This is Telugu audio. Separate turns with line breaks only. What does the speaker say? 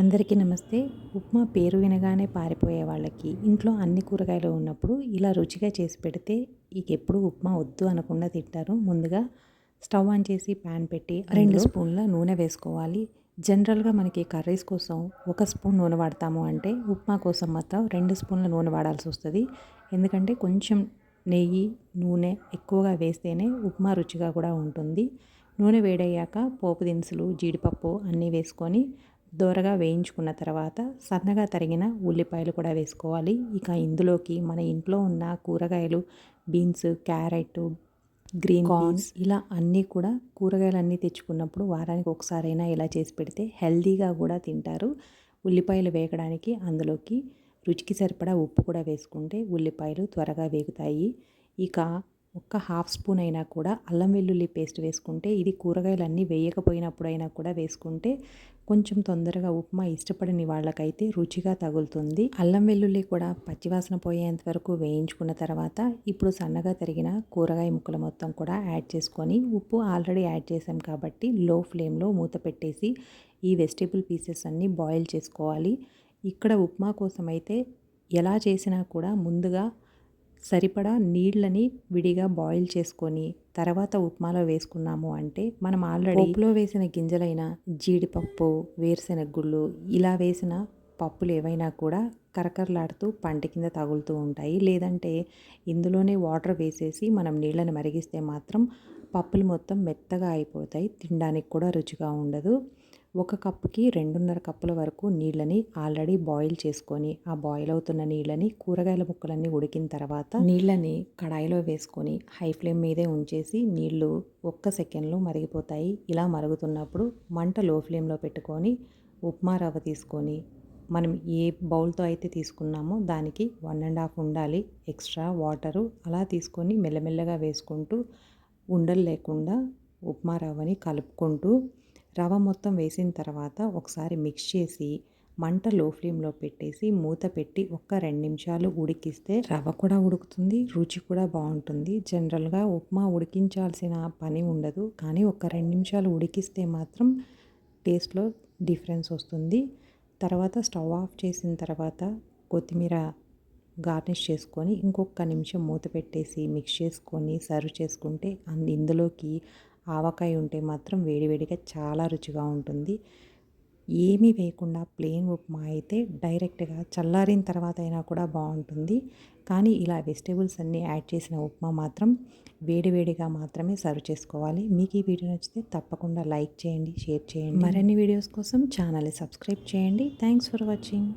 అందరికీ నమస్తే. ఉప్మా పేరు వినగానే పారిపోయే వాళ్ళకి ఇంట్లో అన్ని కూరగాయలు ఉన్నప్పుడు ఇలా రుచిగా చేసి పెడితే ఇక ఎప్పుడు ఉప్మా వద్దు అనకుండా తింటారు. ముందుగా స్టవ్ ఆన్ చేసి ప్యాన్ పెట్టి రెండు స్పూన్ల నూనె వేసుకోవాలి. జనరల్గా మనకి కర్రీస్ కోసం ఒక స్పూన్ నూనె వాడతాము అంటే ఉప్మా కోసం మాత్రం రెండు స్పూన్ల నూనె వాడాల్సి వస్తుంది. ఎందుకంటే కొంచెం నెయ్యి నూనె ఎక్కువగా వేస్తేనే ఉప్మా రుచిగా కూడా ఉంటుంది. నూనె వేడయ్యాక పోపు దినుసులు జీడిపప్పు అన్నీ వేసుకొని దోరగా వేయించుకున్న తర్వాత సన్నగా తరిగిన ఉల్లిపాయలు కూడా వేసుకోవాలి. ఇక ఇందులోకి మన ఇంట్లో ఉన్న కూరగాయలు బీన్స్ క్యారెట్ గ్రీన్ బీన్స్ ఇలా అన్నీ కూడా కూరగాయలు అన్నీ తెచ్చుకున్నప్పుడు వారానికి ఒకసారైనా ఇలా చేసి పెడితే హెల్దీగా కూడా తింటారు. ఉల్లిపాయలు వేగడానికి అందులోకి రుచికి సరిపడా ఉప్పు కూడా వేసుకుంటే ఉల్లిపాయలు త్వరగా వేగుతాయి. ఇక ఒక్క హాఫ్ స్పూన్ అయినా కూడా అల్లం వెల్లుల్లి పేస్ట్ వేసుకుంటే ఇది కూరగాయలన్నీ వేయకపోయినప్పుడైనా కూడా వేసుకుంటే కొంచెం తొందరగా ఉప్మా ఇష్టపడని వాళ్ళకైతే రుచిగా తగులుతుంది. అల్లం వెల్లుల్లి కూడా పచ్చివాసన పోయేంత వరకు వేయించుకున్న తర్వాత ఇప్పుడు సన్నగా తరిగిన కూరగాయ ముక్కలు మొత్తం కూడా యాడ్ చేసుకొని ఉప్పు ఆల్రెడీ యాడ్ చేసాం కాబట్టి లో ఫ్లేమ్లో మూత పెట్టేసి ఈ వెజిటేబుల్ పీసెస్ అన్నీ బాయిల్ చేసుకోవాలి. ఇక్కడ ఉప్మా కోసం అయితే ఎలా చేసినా కూడా ముందుగా సరిపడా నీళ్ళని విడిగా బాయిల్ చేసుకొని తర్వాత ఉప్మాలో వేసుకున్నాము అంటే మనం ఆల్రెడీ ఉప్పులో వేసిన గింజలైన జీడిపప్పు వేరుశెనగ గుళ్ళు ఇలా వేసిన పప్పులు ఏవైనా కూడా కరకరలాడుతూ పంట కింద తగులుతూ ఉంటాయి. లేదంటే ఇందులోనే వాటర్ వేసేసి మనం నీళ్ళని మరిగిస్తే మాత్రం పప్పులు మొత్తం మెత్తగా అయిపోతాయి. తినడానికి కూడా రుచిగా ఉండదు. ఒక కప్పుకి రెండున్నర కప్పుల వరకు నీళ్ళని ఆల్రెడీ బాయిల్ చేసుకొని ఆ బాయిల్ అవుతున్న నీళ్ళని కూరగాయల ముక్కలన్నీ ఉడికిన తర్వాత నీళ్ళని కడాయిలో వేసుకొని హై ఫ్లేమ్ మీదే ఉంచేసి నీళ్ళు ఒక్క సెకండ్లో మరిగిపోతాయి. ఇలా మరుగుతున్నప్పుడు మంట లో ఫ్లేమ్లో పెట్టుకొని ఉప్మా రవ్వ తీసుకొని మనం ఏ బౌల్తో అయితే తీసుకున్నామో దానికి వన్ అండ్ హాఫ్ ఉండాలి. ఎక్స్ట్రా వాటరు అలా తీసుకొని మెల్లమెల్లగా వేసుకుంటూ ఉండలు లేకుండా ఉప్మా రవ్వని కలుపుకుంటూ రవ మొత్తం వేసిన తర్వాత ఒకసారి మిక్స్ చేసి మంట లో ఫ్లేమ్లో పెట్టేసి మూత పెట్టి ఒక్క రెండు నిమిషాలు ఉడికిస్తే రవ కూడా ఉడుకుతుంది రుచి కూడా బాగుంటుంది. జనరల్గా ఉప్మా ఉడికించాల్సిన పని ఉండదు కానీ ఒక రెండు నిమిషాలు ఉడికిస్తే మాత్రం టేస్ట్లో డిఫరెన్స్ వస్తుంది. తర్వాత స్టవ్ ఆఫ్ చేసిన తర్వాత కొత్తిమీర గార్నిష్ చేసుకొని ఇంకొక నిమిషం మూత పెట్టేసి మిక్స్ చేసుకొని సర్వ్ చేసుకుంటే ఇందులోకి ఆవకాయ ఉంటే మాత్రం వేడివేడిగా చాలా రుచిగా ఉంటుంది. ఏమీ వేయకుండా ప్లెయిన్ ఉప్మా అయితే డైరెక్ట్గా చల్లారిన తర్వాత అయినా కూడా బాగుంటుంది. కానీ ఇలా వెజిటేబుల్స్ అన్నీ యాడ్ చేసిన ఉప్మా మాత్రం వేడివేడిగా మాత్రమే సర్వ్ చేసుకోవాలి. మీకు ఈ వీడియో నచ్చితే తప్పకుండా లైక్ చేయండి షేర్ చేయండి. మరిన్ని వీడియోస్ కోసం ఛానల్ని సబ్స్క్రైబ్ చేయండి. Thanks for watching.